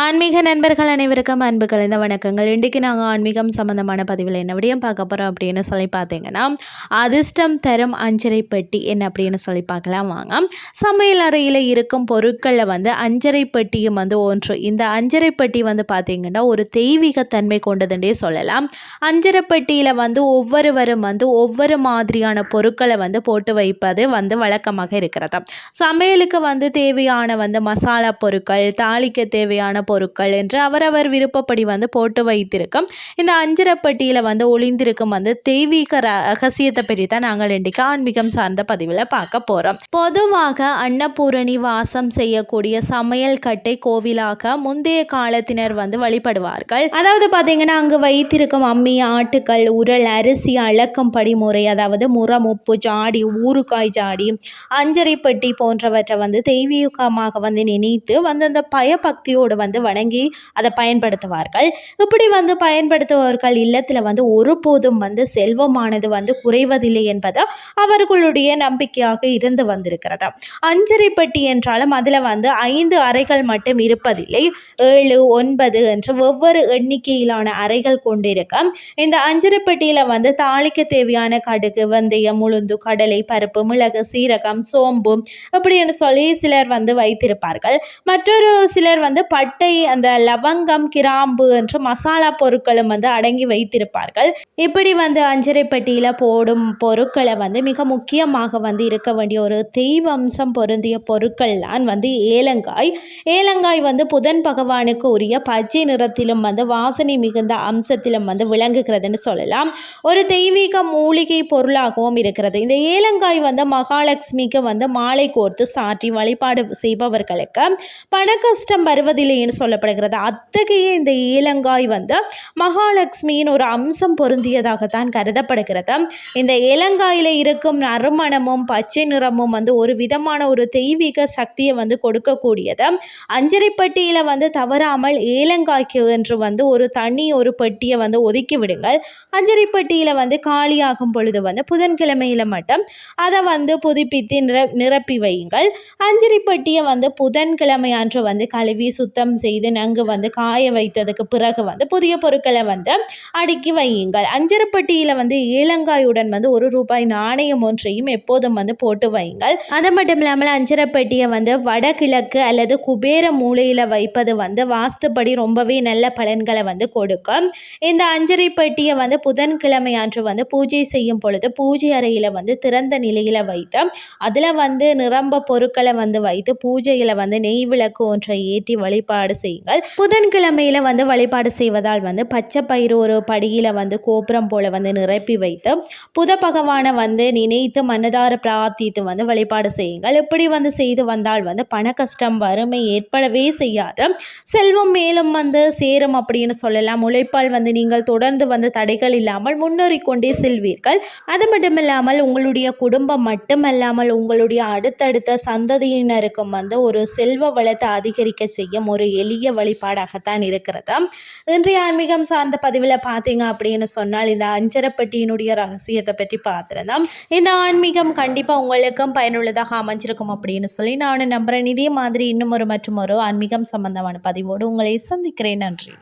ஆன்மீக நண்பர்கள் அனைவருக்கும் அன்பு கலந்த வணக்கங்கள். இன்றைக்கு நாங்கள் ஆன்மீகம் சம்மந்தமான பதிவில் என்ன விடையும் பார்க்க போகிறோம் அப்படின்னு சொல்லி பார்த்தீங்கன்னா அதிர்ஷ்டம் தரும் அஞ்சரை பெட்டி என்ன அப்படின்னு சொல்லி பார்க்கலாம் வாங்க. சமையல் அறையில் இருக்கும் பொருட்களில் வந்து அஞ்சரை பெட்டியும் வந்து ஒன்று. இந்த அஞ்சரை பெட்டி வந்து பார்த்திங்கன்னா ஒரு தெய்வீக தன்மை கொண்டதுன்றே சொல்லலாம். அஞ்சரை பெட்டியில் வந்து ஒவ்வொருவரும் வந்து ஒவ்வொரு மாதிரியான பொருட்களை வந்து போட்டு வைப்பது வந்து வழக்கமாக இருக்கிறது சமையலுக்கு வந்து தேவையான வந்து மசாலா பொருட்கள் தாளிக்க தேவையான பொருட்கள் என்று அவரவர் விருப்பப்படி வந்து போட்டு வைத்திருக்கும். இந்த அஞ்சரப்பட்டியில் வந்து ஒளிந்திருக்கும் வந்து தெய்வீக ரகசியத்தை பற்றி தான் நாங்கள் இன்றைக்கு ஆன்மீகம் சார்ந்த பதிவில் பார்க்க போகிறோம் பொதுவாக அன்னபூரணி வாசம் செய்யக்கூடிய சமையல் கட்டை கோவிலாக முந்தைய காலத்தினர் வந்து வழிபடுவார்கள். அதாவது பார்த்தீங்கன்னா அங்கு வைத்திருக்கும் அம்மி ஆட்டுக்கள் உரல் அரிசி அளக்கும் படிமுறை அதாவது முறம் உப்பு ஜாடி ஊறுகாய் ஜாடி அஞ்சரைப்பட்டி போன்றவற்றை வந்து தெய்வீகமாக வந்து நினைத்து வந்து அந்த பயபக்தியோடு வந்து வந்து வணங்கி அதை பயன்படுத்துவார்கள். இப்படி வந்து பயன்படுத்துபவர்கள் இல்லத்தில் வந்து ஒருபோதும் வந்து செல்வமானது வந்து குறைவதில்லை என்பது அவர்களுடைய நம்பிக்கையாக இருந்து வந்திருக்கிறது. அஞ்சரை பெட்டி என்றாலும் அதில் வந்து ஐந்து அறைகள் மட்டும் இருப்பதில்லை. ஏழு ஒன்பது என்று ஒவ்வொரு எண்ணிக்கையிலான அறைகள் கொண்டிருக்கும் இந்த அஞ்சரை பெட்டியில் வந்து தாளிக்க தேவையான கடுகு வெந்தயம் உளுந்து கடலை பருப்பு மிளகு சீரகம் சோம்பு அப்படின்னு சொல்லி சிலர் வந்து வைத்திருப்பார்கள். மற்றொரு சிலர் வந்து பட் பட்டை அந்த லவங்கம் கிராம்பு என்று மசாலா பொருட்களும் வந்து அடங்கி வைத்திருப்பார்கள். இப்படி வந்து அஞ்சரைப்பட்டியில் போடும் பொருட்களை வந்து மிக முக்கியமாக வந்து இருக்க வேண்டிய ஒரு தெய்வம்சம் பொருந்திய பொருட்கள் தான் வந்து ஏலங்காய். ஏலங்காய் வந்து புதன் பகவானுக்கு உரிய பச்சை நிறத்திலும் வந்து வாசனை மிகுந்த அம்சத்திலும் வந்து விளங்குகிறதுன்னு சொல்லலாம். ஒரு தெய்வீக மூலிகை பொருளாகவும் இருக்கிறது. இந்த ஏலங்காய் வந்து மகாலட்சுமிக்கு வந்து மாலை கோர்த்து சாற்றி வழிபாடு செய்பவர்களுக்கு பண கஷ்டம் வருவதில்லை அப்படின்னு சொல்லப்படுகிறது. அத்தகைய இந்த ஏலங்காய் வந்து மகாலட்சுமியின் ஒரு அம்சம் பொருந்தியதாகத்தான் கருதப்படுகிறது. இந்த இலங்காயில் இருக்கும் நறுமணமும் பச்சை நிறமும் வந்து ஒரு விதமான ஒரு தெய்வீக சக்தியை வந்து கொடுக்கக்கூடியது. அஞ்சரிப்பட்டியில் வந்து தவறாமல் ஏலங்காய்க்கு என்று வந்து ஒரு தனி ஒரு பெட்டியை வந்து ஒதுக்கி விடுங்கள். அஞ்சரிப்பட்டியில் வந்து காலியாகும் பொழுது வந்து புதன்கிழமையில் மட்டும் அதை வந்து புதுப்பித்து நிர நிரப்பி வையுங்கள். அஞ்சரிப்பட்டியை வந்து புதன்கிழமை அன்று வந்து கழுவி சுத்தம் செய்து நன்கு வந்து காய வைத்ததுக்கு பிறகு வந்து புதிய பொருட்களை வந்து அடுக்கி வையுங்கள். அஞ்சரப்பட்டியில் வந்து ஏலங்காயுடன் வந்து ஒரு ரூபாய் நாணயம் ஒன்றையும் எப்போதும் வந்து போட்டு வையுங்கள். அது மட்டும் இல்லாமல் அஞ்சரப்பட்டியை வந்து வடகிழக்கு அல்லது குபேர மூலையில் வைப்பது வந்து வாஸ்துப்படி ரொம்பவே நல்ல பலன்களை வந்து கொடுக்கும். இந்த அஞ்சரை பெட்டியை வந்து புதன்கிழமை அன்று வந்து பூஜை செய்யும் பொழுது பூஜை அறையில் வந்து திறந்த நிலையில் வைத்து அதில் வந்து நிரம்ப பொருட்களை வந்து வைத்து பூஜையில் வந்து நெய் விளக்கு ஒன்றை ஏற்றி வழிபாடு செய்யுங்கள். புதன்கிழமையில வந்து வழிபாடு செய்வதால் வந்து பச்சை பயிறு ஒரு படியில் வந்து கோபுரம் போல வந்து நிரப்பி வைத்து புத பகவானை வந்து நினைத்து மனதார பிரார்த்தித்து வந்து வழிபாடு செய்யுங்கள். இப்படி வந்து செய்து வந்தால் வந்து பண கஷ்டம் வறுமை ஏற்படவே செய்யாது. செல்வம் மேலும் வந்து சேரும் அப்படின்னு சொல்லலாம். உழைப்பால் வந்து நீங்கள் தொடர்ந்து வந்து தடைகள் இல்லாமல் முன்னேறி கொண்டே செல்வீர்கள். அது மட்டும் இல்லாமல் உங்களுடைய குடும்பம் மட்டுமல்லாமல் உங்களுடைய அடுத்தடுத்த சந்ததியினருக்கும் வந்து ஒரு செல்வ வளத்தை அதிகரிக்க செய்யும் ஒரு எளிய வழிபாடாகத்தான் இருக்கிறது. இன்றைய ஆன்மீகம் சார்ந்த பதிவில் பார்த்தீங்க அப்படின்னு சொன்னால் இந்த அஞ்சரப்பட்டியினுடைய ரகசியத்தை பற்றி பார்த்துருந்தோம். இந்த ஆன்மீகம் கண்டிப்பாக உங்களுக்கும் பயனுள்ளதாக அமைஞ்சிருக்கும் அப்படின்னு சொல்லி நான் நம்புகிறேன் இதே மாதிரி இன்னும் ஒரு மற்றும் ஒரு ஆன்மீகம் சம்பந்தமான பதிவோடு உங்களை சந்திக்கிறேன். நன்றி.